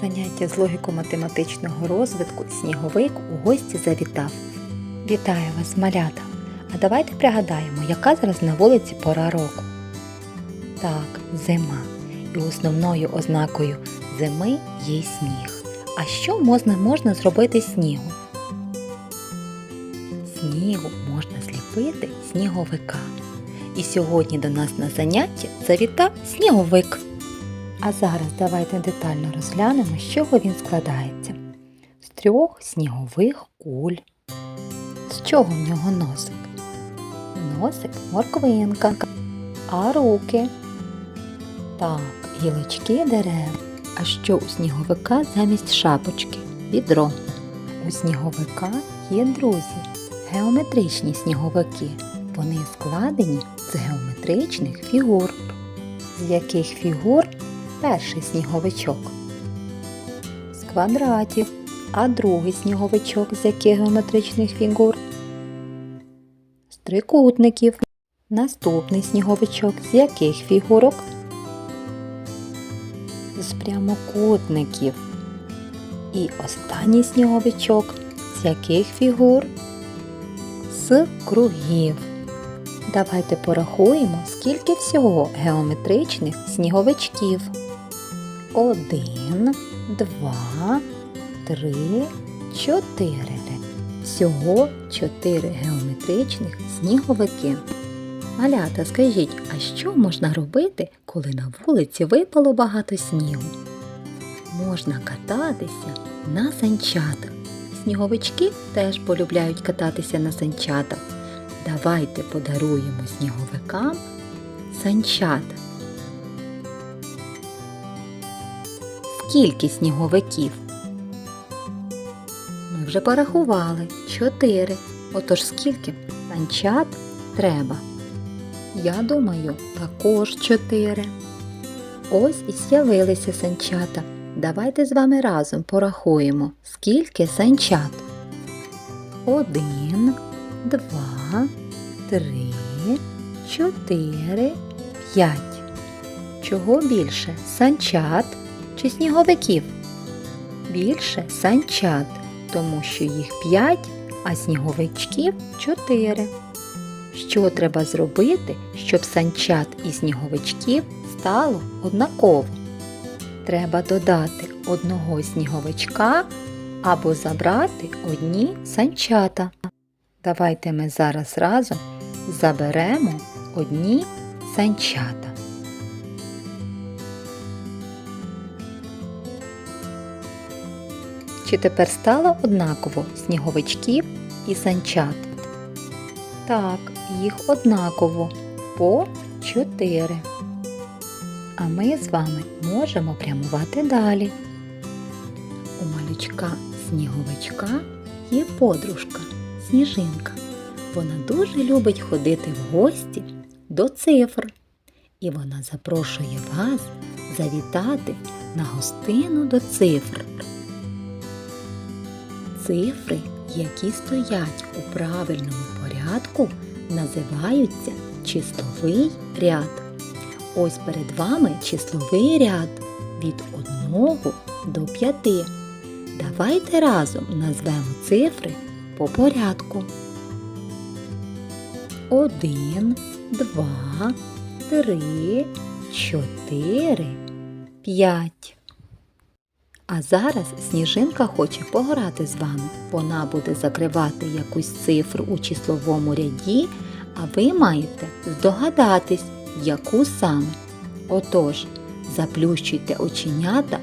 Заняття з логіко-математичного розвитку сніговик у гості завітав. Вітаю вас, малята! А давайте пригадаємо, яка зараз на вулиці пора року. Так, зима. І основною ознакою зими є сніг. А що можна, можна зробити снігу? Снігу можна зліпити сніговика. І сьогодні до нас на заняття завітав сніговик. А зараз давайте детально розглянемо, з чого він складається. З трьох снігових куль. З чого в нього носик? Носик морквинка, а руки. Так, гілочки дерев. А що у сніговика замість шапочки? Відро. У сніговика є друзі, геометричні сніговики. Вони складені з геометричних фігур. З яких фігур перший сніговичок? З квадратів. А другий сніговичок з яких геометричних фігур? З трикутників. Наступний сніговичок з яких фігурок? З прямокутників. І останній сніговичок з яких фігур? З кругів. Давайте порахуємо, скільки всього геометричних сніговичків. Один, два, три, чотири. Всього чотири геометричних сніговики. Малята, скажіть, а що можна робити, коли на вулиці випало багато снігу? Можна кататися на санчатах. Сніговички теж полюбляють кататися на санчатах. Давайте подаруємо сніговикам санчата. Скільки сніговиків? Ми вже порахували чотири. Отож скільки санчат треба? Я думаю, також чотири. Ось і з'явилися санчата. Давайте з вами разом порахуємо, скільки санчат. Один, два, три, чотири, п'ять. Чого більше? Санчат чи сніговиків? Більше санчат, тому що їх п'ять, а сніговичків чотири. Що треба зробити, щоб санчат і сніговичків стало однаково? Треба додати одного сніговичка або забрати одні санчата. Давайте ми зараз разом заберемо одні санчата. Чи тепер стало однаково сніговичків і санчат? Так, їх однаково по чотири. А ми з вами можемо прямувати далі. У малючка сніговичка є подружка сніжинка. Вона дуже любить ходити в гості до цифр. І вона запрошує вас завітати на гостину до цифр. Цифри, які стоять у правильному порядку, називаються числовий ряд. Ось перед вами числовий ряд від 1 до 5. Давайте разом назвемо цифри по порядку. Один, два, три, чотири, п'ять. А зараз сніжинка хоче пограти з вами. Вона буде закривати якусь цифру у числовому ряді, а ви маєте здогадатись, яку саме. Отож, заплющуйте оченята,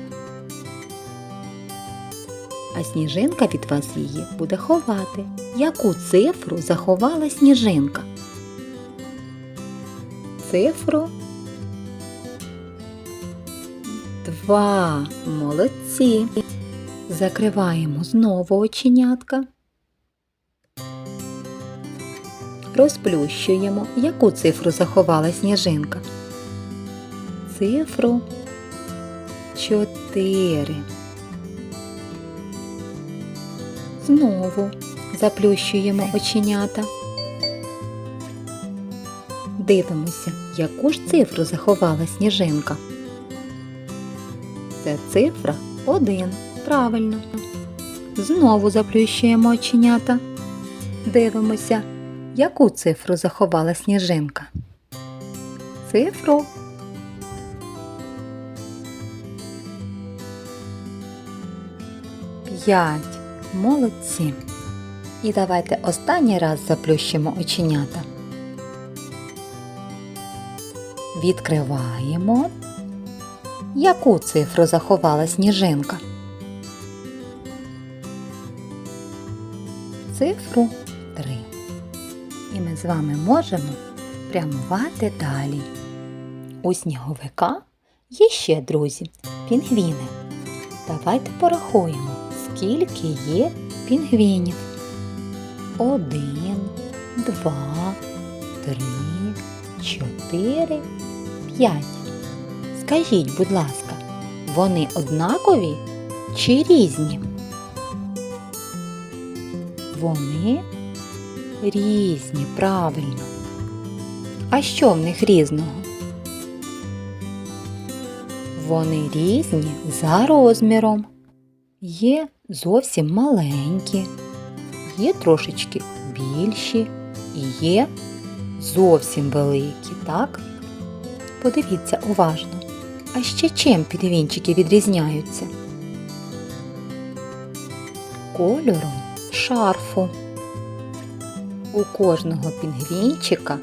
а сніжинка від вас її буде ховати. Яку цифру заховала сніжинка? Цифру Два. Молодці. Закриваємо знову оченятка. Розплющуємо. Яку цифру заховала сніжинка? Цифру чотири. Знову заплющуємо оченята. Дивимося, яку ж цифру заховала сніжинка. Це цифра Один. Правильно. Знову заплющуємо оченята. Дивимося, яку цифру заховала сніжинка. Цифру. П'ять. Молодці. І давайте останній раз заплющимо оченята. Відкриваємо. Яку цифру заховала сніжинка? Цифру 3. І ми з вами можемо прямувати далі. У сніговика є ще друзі пінгвіни. Давайте порахуємо, скільки є пінгвінів. Один, два, три, чотири, п'ять. Скажіть, будь ласка, вони однакові чи різні? Вони різні, правильно. А що в них різного? Вони різні за розміром. Є зовсім маленькі, є трошечки більші і є зовсім великі, так? Подивіться уважно. А ще чим підвінчики відрізняються? Кольором шарфу. У кожного пінгвінчика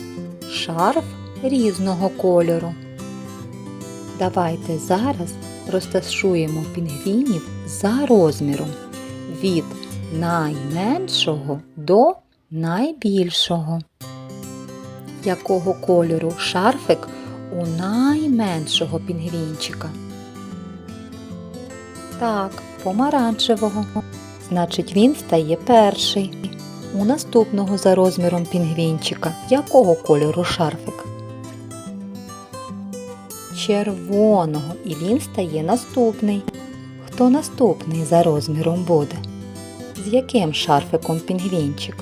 шарф різного кольору. Давайте зараз розташуємо пінгвінів за розміром від найменшого до найбільшого. Якого кольору шарфик у найменшого пінгвінчика? Так, помаранчевого. Значить, він стає перший. У наступного за розміром пінгвінчика якого кольору шарфик? Червоного, і він стає наступний. Хто наступний за розміром буде? З яким шарфиком пінгвінчик?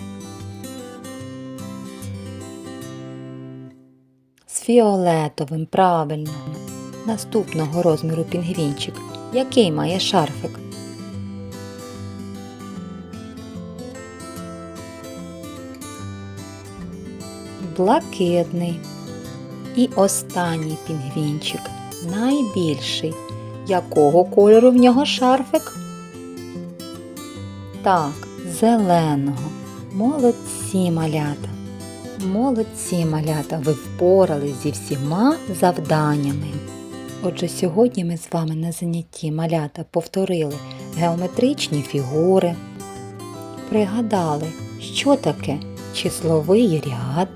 Фіолетовим, правильно. Наступного розміру пінгвінчик. Який має шарфик? Блакитний. І останній пінгвінчик найбільший. Якого кольору в нього шарфик? Так, зеленого. Молодці малята. Молодці малята, ви впорались зі всіма завданнями. Отже, сьогодні ми з вами на занятті малята повторили геометричні фігури, пригадали, що таке числовий ряд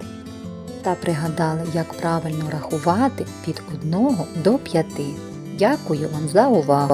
та пригадали, як правильно рахувати від 1 до 5. Дякую вам за увагу!